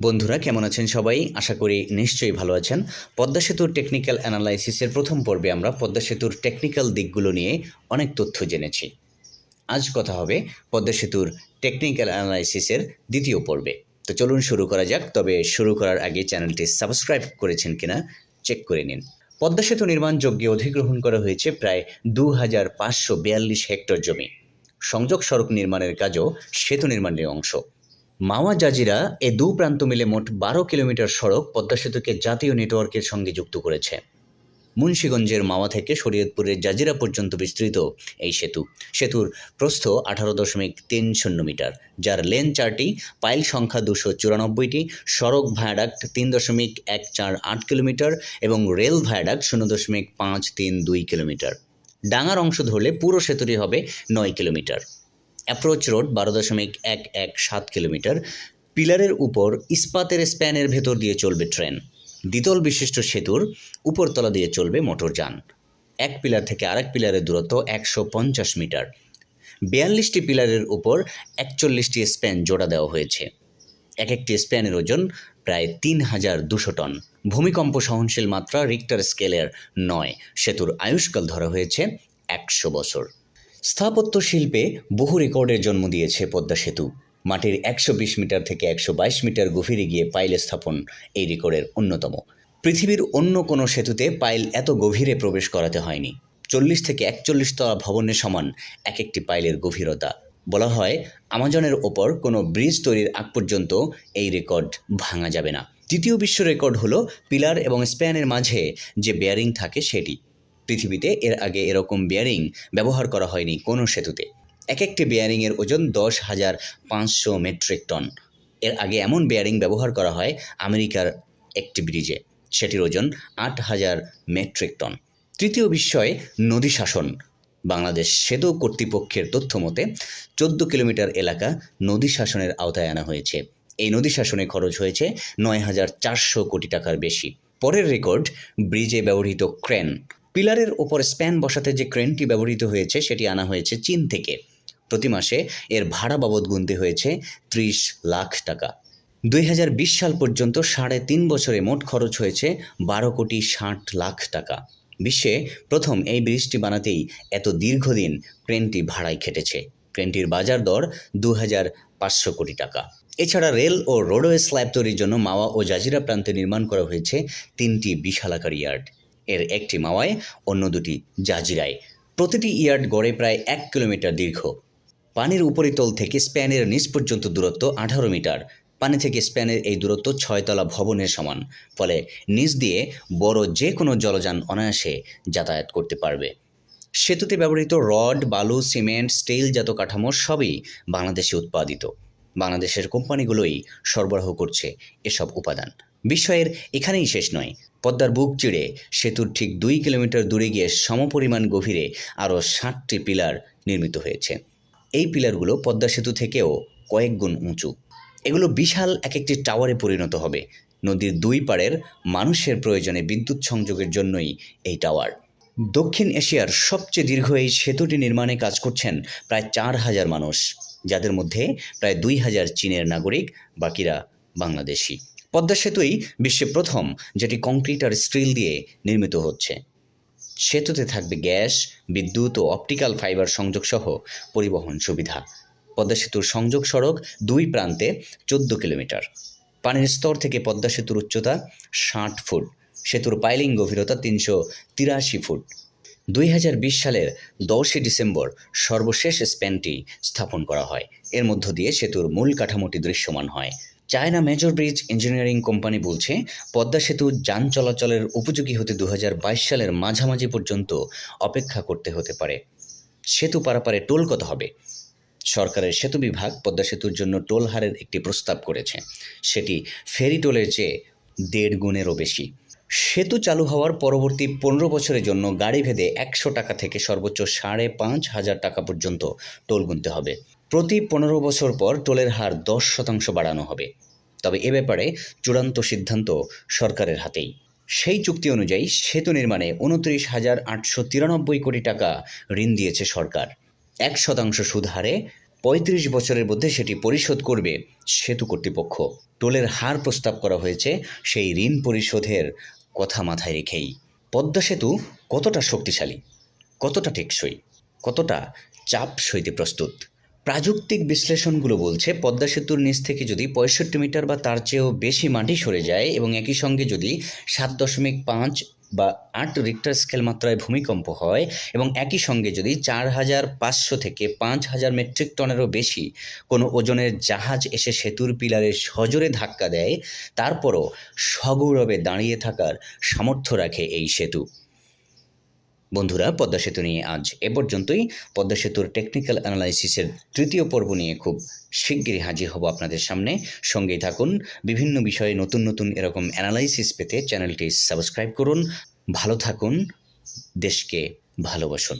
বন্ধুরা, কেমন আছেন সবাই? আশা করি নিশ্চয়ই ভালো আছেন। পদ্মা সেতুর টেকনিক্যাল অ্যানালাইসিসের প্রথম পর্বে আমরা পদ্মা সেতুর টেকনিক্যাল দিকগুলো নিয়ে অনেক তথ্য জেনেছি। আজ কথা হবে পদ্মা সেতুর টেকনিক্যাল অ্যানালাইসিসের দ্বিতীয় পর্বে। তো চলুন শুরু করা যাক, তবে শুরু করার আগে চ্যানেলটি সাবস্ক্রাইব করেছেন কিনা চেক করে নিন। পদ্মা সেতু নির্মাণ যজ্ঞে অধিগ্রহণ করা হয়েছে প্রায় দু হাজার পাঁচশো বিয়াল্লিশ হেক্টর জমি। সংযোগ সড়ক নির্মাণের কাজও সেতু নির্মাণের অংশ। মাওয়া জাজিরা এ দু প্রান্ত মিলে মোট বারো কিলোমিটার সড়ক পদ্মা সেতুকে জাতীয় নেটওয়ার্কের সঙ্গে যুক্ত করেছে। মুন্সীগঞ্জের মাওয়া থেকে শরীয়তপুরের জাজিরা পর্যন্ত বিস্তৃত এই সেতু। সেতুর প্রস্থ আঠারো দশমিক তিন শূন্য মিটার, যার লেন চারটি, পাইল সংখ্যা দুশো চুরানব্বইটি, সড়ক ভায়াডাক্ট তিন দশমিক এক চার আট কিলোমিটার এবং রেল ভায়াডাক্ট শূন্য দশমিক পাঁচ তিন দুই কিলোমিটার। ডাঙার অংশ ধরলে পুরো সেতুটি হবে নয় কিলোমিটার। অ্যাপ্রোচ রোড বারো দশমিক এক এক সাত কিলোমিটার। পিলারের উপর ইস্পাতের স্প্যানের ভেতর দিয়ে চলবে ট্রেন। দ্বিতল বিশিষ্ট সেতুর উপরতলা দিয়ে চলবে মোটরযান এক পিলার থেকে আরেক পিলারের দূরত্ব একশো পঞ্চাশ মিটার। বিয়াল্লিশটি পিলারের উপর একচল্লিশটি স্প্যান জোড়া দেওয়া হয়েছে। এক একটি স্প্যানের ওজন প্রায় তিন হাজার দুশো টন। ভূমিকম্প সহনশীল মাত্রা রিক্টার স্কেলের নয়। সেতুর আয়ুষ্কাল ধরা হয়েছে একশো বছর। স্থাপত্য শিল্পে বহু রেকর্ডের জন্ম দিয়েছে পদ্মা সেতু। মাটির একশো বিশ মিটার থেকে একশো বাইশ মিটার গভীরে গিয়ে পাইল স্থাপন এই রেকর্ডের অন্যতম। পৃথিবীর অন্য কোনো সেতুতে পাইল এত গভীরে প্রবেশ করাতে হয়নি। চল্লিশ থেকে একচল্লিশ তলা ভবনের সমান এক একটি পাইলের গভীরতা। বলা হয়, আমাজনের ওপর কোনো ব্রিজ তৈরির আগ পর্যন্ত এই রেকর্ড ভাঙা যাবে না। দ্বিতীয় বিশ্ব রেকর্ড হলো পিলার এবং স্প্যানের মাঝে যে বেয়ারিং থাকে সেটি। পৃথিবীতে এর আগে এরকম বেয়ারিং ব্যবহার করা হয়নি কোনো সেতুতে। এক একটি বেয়ারিংয়ের ওজন দশ হাজার পাঁচশো মেট্রিক টন এর আগে এমন বেয়ারিং ব্যবহার করা হয় আমেরিকার একটি ব্রিজে। সেটির ওজন আট হাজার মেট্রিক টন তৃতীয় বিষয় নদী শাসন। বাংলাদেশ সেতু কর্তৃপক্ষের তথ্য মতে, চোদ্দ কিলোমিটার এলাকা নদী শাসনের আওতায় আনা হয়েছে। এই নদী শাসনে খরচ হয়েছে নয় হাজার চারশো কোটি টাকার বেশি। পরের রেকর্ড ব্রিজে ব্যবহৃত ক্রেন। পিলারের ওপর স্প্যান বসাতে যে ক্রেনটি ব্যবহৃত হয়েছে, সেটি আনা হয়েছে চীন থেকে। প্রতি মাসে এর ভাড়া বাবদ গুনতে হয়েছে ত্রিশ লাখ টাকা। দুই হাজার বিশ সাল পর্যন্ত সাড়ে তিন বছরে মোট খরচ হয়েছে বারো কোটি ষাট লাখ টাকা। বিশ্বে প্রথম এই ব্রিজটি বানাতেই এত দীর্ঘদিন ক্রেনটি ভাড়ায় খেটেছে। ক্রেনটির বাজার দর দু পাঁচশো কোটি টাকা। এছাড়া রেল ও রোডওয়ে স্ল্যাব তৈরির জন্য মাওয়া ও জাজিরা প্রান্তে নির্মাণ করা হয়েছে তিনটি বিশালাকার ইয়ার্ড। এর একটি মাওয়ায়, অন্য দুটি জাজিরায়। প্রতিটি ইয়ার্ড গড়ে প্রায় এক কিলোমিটার দীর্ঘ। পানির উপরিতল থেকে স্প্যানের নিচ পর্যন্ত দূরত্ব আঠারো মিটার। পানি থেকে স্প্যানের এই দূরত্ব ছয়তলা ভবনের সমান। ফলে নিচ দিয়ে বড় যে কোনো জলযান অনায়াসে যাতায়াত করতে পারবে। সেতুতে ব্যবহৃত রড, বালু, সিমেন্ট স্টিলজাত কাঠামো সবই বাংলাদেশে উৎপাদিত। বাংলাদেশের কোম্পানিগুলোই সরবরাহ করছে এসব উপাদান। বিষয়ের এখানেই শেষ নয়। পদ্মার বুক চিড়ে সেতুর ঠিক দুই কিলোমিটার দূরে গিয়ে সমপরিমাণ গভীরে আরও ষাটটি পিলার নির্মিত হয়েছে। এই পিলারগুলো পদ্মা সেতু থেকেও কয়েক গুণ উঁচু। এগুলো বিশাল এক একটি টাওয়ারে পরিণত হবে। নদীর দুই পাড়ের মানুষের প্রয়োজনে বিদ্যুৎ সংযোগের জন্যই এই টাওয়ার। দক্ষিণ এশিয়ার সবচেয়ে দীর্ঘ এই সেতুটি নির্মাণে কাজ করছেন প্রায় চার হাজার মানুষ, যাদের মধ্যে প্রায় দুই হাজার চীনের নাগরিক, বাকিরা বাংলাদেশি। পদ্মা সেতুই বিশ্বে প্রথম যেটি কংক্রিট আর স্টিল দিয়ে নির্মিত হচ্ছে। সেতুতে থাকবে গ্যাস, বিদ্যুৎ ও অপটিক্যাল ফাইবার সংযোগ সহ পরিবহন সুবিধা। পদ্মা সেতুর সংযোগ সড়ক দুই প্রান্তে চোদ্দ কিলোমিটার। পানির স্তর থেকে পদ্মা সেতুর উচ্চতা ষাট ফুট। সেতুর পাইলিং গভীরতা তিনশো তিরাশি ফুট। দুই হাজার বিশ সালের দশই ডিসেম্বর সর্বশেষ স্প্যানটি স্থাপন করা হয়। এর মধ্য দিয়ে সেতুর মূল কাঠামোটি দৃশ্যমান হয়। China Major Bridge Engineering Company বলছে, পদ্মা সেতু যান চলাচলের উপযোগী হতে দু হাজার বাইশ সালের মাঝামাঝি পর্যন্ত অপেক্ষা করতে হতে পারে। সেতু পারাপারে টোল কত হবে? সরকারের সেতু বিভাগ পদ্মা সেতুর জন্য টোল হারের একটি প্রস্তাব করেছে। সেটি ফেরি টোলের চেয়ে দেড় গুণেরও বেশি। সেতু চালু হওয়ার পরবর্তী পনেরো বছরের জন্য গাড়ি ভেদে একশো টাকা থেকে সর্বোচ্চ সাড়ে পাঁচ হাজার টাকা পর্যন্ত টোল গুনতে হবে। প্রতি পনেরো বছর পর টোলের হার দশ শতাংশ বাড়ানো হবে। তবে এ ব্যাপারে চূড়ান্ত সিদ্ধান্ত সরকারের হাতেই। সেই চুক্তি অনুযায়ী সেতু নির্মাণে উনত্রিশ হাজার আটশো তিরানব্বই কোটি টাকা ঋণ দিয়েছে সরকার। এক শতাংশ সুদ হারে পঁয়ত্রিশ বছরের মধ্যে সেটি পরিশোধ করবে সেতু কর্তৃপক্ষ। টোলের হার প্রস্তাব করা হয়েছে সেই ঋণ পরিশোধের কথা মাথায় রেখেই। পদ্মা সেতু কতটা শক্তিশালী, কতটা টেকসই, কতটা চাপ সইতে প্রস্তুত? প্রাযুক্তিক বিশ্লেষণগুলো বলছে, পদ্মা সেতুর নিচ থেকে যদি পঁয়ষট্টি মিটার বা তার চেয়েও বেশি মাটি সরে যায় এবং একই সঙ্গে যদি সাত দশমিক পাঁচ বা আট রিক্টার স্কেল মাত্রায় ভূমিকম্প হয় এবং একই সঙ্গে যদি চার হাজার পাঁচশো থেকে পাঁচ হাজার মেট্রিক টনেরও বেশি কোনো ওজনের জাহাজ এসে সেতুর পিলারে সজোরে ধাক্কা দেয়, তারপরও সগৌরবে দাঁড়িয়ে থাকার সামর্থ্য রাখে এই সেতু। বন্ধুরা, পদ্মা সেতু নিয়ে আজ এ পর্যন্তই। পদ্মা সেতুর টেকনিক্যাল অ্যানালাইসিসের তৃতীয় পর্ব নিয়ে খুব শিগগিরই হাজির হব আপনাদের সামনে। সঙ্গেই থাকুন। বিভিন্ন বিষয়ে নতুন নতুন এরকম অ্যানালাইসিস পেতে চ্যানেলটি সাবস্ক্রাইব করুন। ভালো থাকুন। দেশকে ভালোবাসুন।